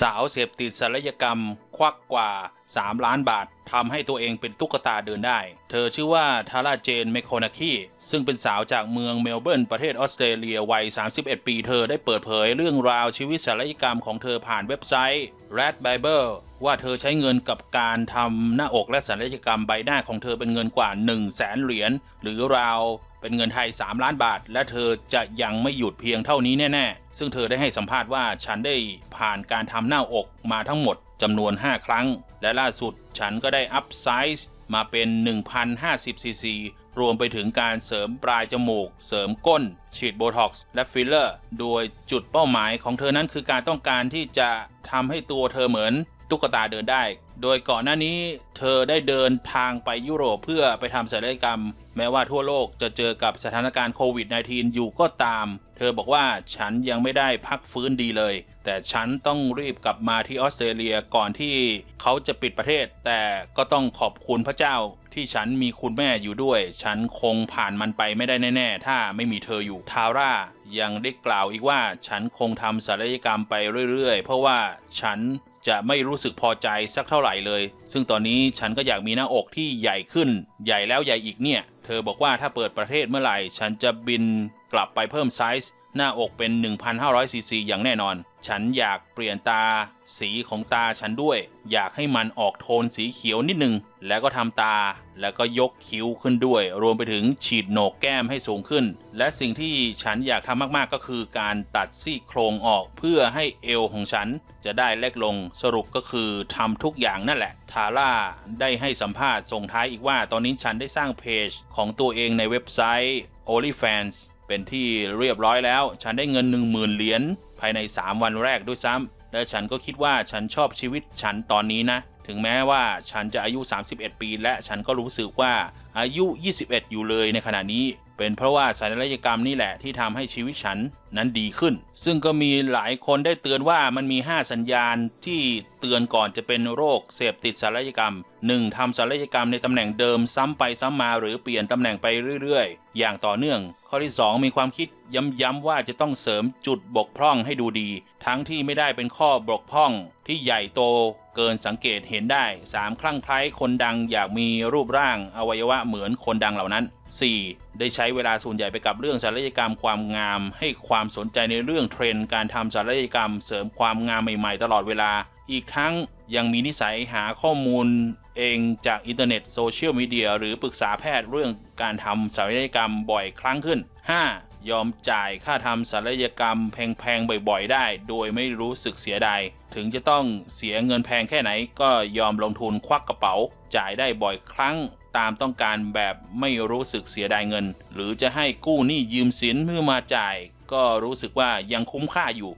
สาวเสพติดศัลยกรรม ควักกว่า 3 ล้านบาท ทำให้ตัวเองเป็นตุ๊กตาเดินได้ เธอชื่อว่าทาร่าเจนเมคโคนาคีซึ่งเป็นสาวจากเมืองเมลเบิร์นประเทศออสเตรเลียวัย 31 ปีเธอได้เปิดเผยเรื่องราวชีวิตศัลยกรรมของเธอผ่านเว็บไซต์ Red Bible ว่าเธอใช้เงินกับการทำหน้าอกและศัลยกรรมใบหน้าของเธอเป็นเงินกว่า 1 0 0 0 0แสนเหรียญหรือราวเป็นเงินไทย 3 ล้านบาท และเธอจะยังไม่หยุดเพียงเท่านี้แน่ ๆ ซึ่งเธอได้ให้สัมภาษณ์ว่าฉันได้ผ่านการทำหน้าอกมาทั้งหมด จำนวน 5 ครั้ง และล่าสุดฉันก็ได้อัพไซส์มาเป็น 1,050 ซีซีรวมไปถึงการเสริมปลายจมูก เสริมก้น ฉีดโบท็อกซ์และฟิลเลอร์ โดยจุดเป้าหมายของเธอนั้นคือการต้องการที่จะทำให้ตัวเธอเหมือนตุ๊กตาเดินได้ โดยก่อนหน้านี้เธอได้เดินทางไปยุโรปเพื่อไปทำศัลยกรรม แม้ว่าทั่วโลกจะเจอกับสถานการณ์โควิด -19 อยู่ก็ตาม เธอบอกว่าฉันยังไม่ได้พักฟื้นดีเลย แต่ฉันต้องรีบกลับมาที่ออสเตรเลียก่อนที่เขาจะปิดประเทศ แต่ก็ต้องขอบคุณพระเจ้าที่ฉันมีคุณแม่อยู่ด้วย ฉันคงผ่านมันไปไม่ได้แน่ ๆ ถ้าไม่มีเธออยู่ ทาร่ายังได้กล่าวอีกว่าฉันคงทำศัลยกรรมไปเรื่อย ๆ เพราะว่าฉันจะไม่รู้สึกพอใจสักเท่าไหร่เลย ซึ่งตอนนี้ฉันก็อยากมีหน้าอกที่ใหญ่ขึ้น ใหญ่แล้วใหญ่อีกเนี่ย เธอบอกว่าถ้าเปิดประเทศเมื่อไหร่ ฉันจะบินกลับไปเพิ่มไซส์ หน้าอกเป็น 1,500ซีซีอย่างแน่นอน ฉันอยากเปลี่ยนตา สีของตาฉันด้วย อยากให้มันออกโทนสีเขียวนิดนึง แล้วก็ทำตา แล้วก็ยกคิ้วขึ้นด้วย รวมไปถึงฉีดโหนกแก้มให้สูงขึ้น และสิ่งที่ฉันอยากทำมากๆก็คือการตัดซี่โครงออกเพื่อให้เอวของฉัน จะได้เล็กลง สรุปก็คือทำทุกอย่างนั่นแหละ ทาร่าได้ให้สัมภาษณ์ส่งท้ายอีกว่า ตอนนี้ฉันได้สร้างเพจของตัวเองในเว็บไซต์ OnlyFans เป็นที่เรียบร้อยแล้ว ฉันได้เงิน 1 0,000 เหรียญภายใน 3 วันแรกด้วยซ้ำและฉันก็คิดว่าฉันชอบชีวิตฉันตอนนี้นะ ถึงแม้ว่าฉันจะอายุ 31 ปี และฉันก็รู้สึกว่าอายุ 21 อยู่เลยในขณะนี้ เป็นเพราะว่าศัลยกรรมนี่แหละที่ทำให้ชีวิตฉันนั้นดีขึ้น ซึ่งก็มีหลายคนได้เตือนว่ามันมี 5 สัญญาณที่เตือนก่อนจะเป็นโรคเสพติดศัลยกรรม 1. ทำศัลยกรรมในตำแหน่งเดิมซ้ำไปซ้ำมาหรือเปลี่ยนตำแหน่งไปเรื่อยๆ อย่างต่อเนื่อง ข้อที่ 2 มีความคิดย้ำๆว่าจะต้องเสริมจุดบกพร่องให้ดูดี ทั้งที่ไม่ได้เป็นข้อบกพร่องที่ใหญ่โตเกินสังเกตเห็นได้ 3. คลั่งไคล้คนดังอยากมีรูปร่างอวัยวะเหมือนคนดังเหล่านั้น 4. ได้ใช้เวลาส่วนใหญ่ไปกับเรื่องศัลยกรรมความงาม ให้ความสนใจในเรื่องเทรนด์การทำศัลยกรรมเสริมความงามใหม่ๆ ตลอดเวลา อีกทั้งยังมีนิสัยหาข้อมูลเองจากอินเทอร์เน็ตโซเชียลมีเดียหรือปรึกษาแพทย์เรื่องการทำศัลยกรรมบ่อยครั้งขึ้น 5. ยอมจ่ายค่าทำศัลยกรรมแพงๆบ่อยๆ ได้ โดยไม่รู้สึกเสียดายถึงจะต้องเสียเงินแพงแค่ไหน ก็ยอมลงทุนควักกระเป๋า จ่ายได้บ่อยครั้ง ตามต้องการแบบไม่รู้สึกเสียดายเงิน หรือจะให้กู้หนี้ยืมสินเพื่อมาจ่าย ก็รู้สึกว่ายังคุ้มค่าอยู่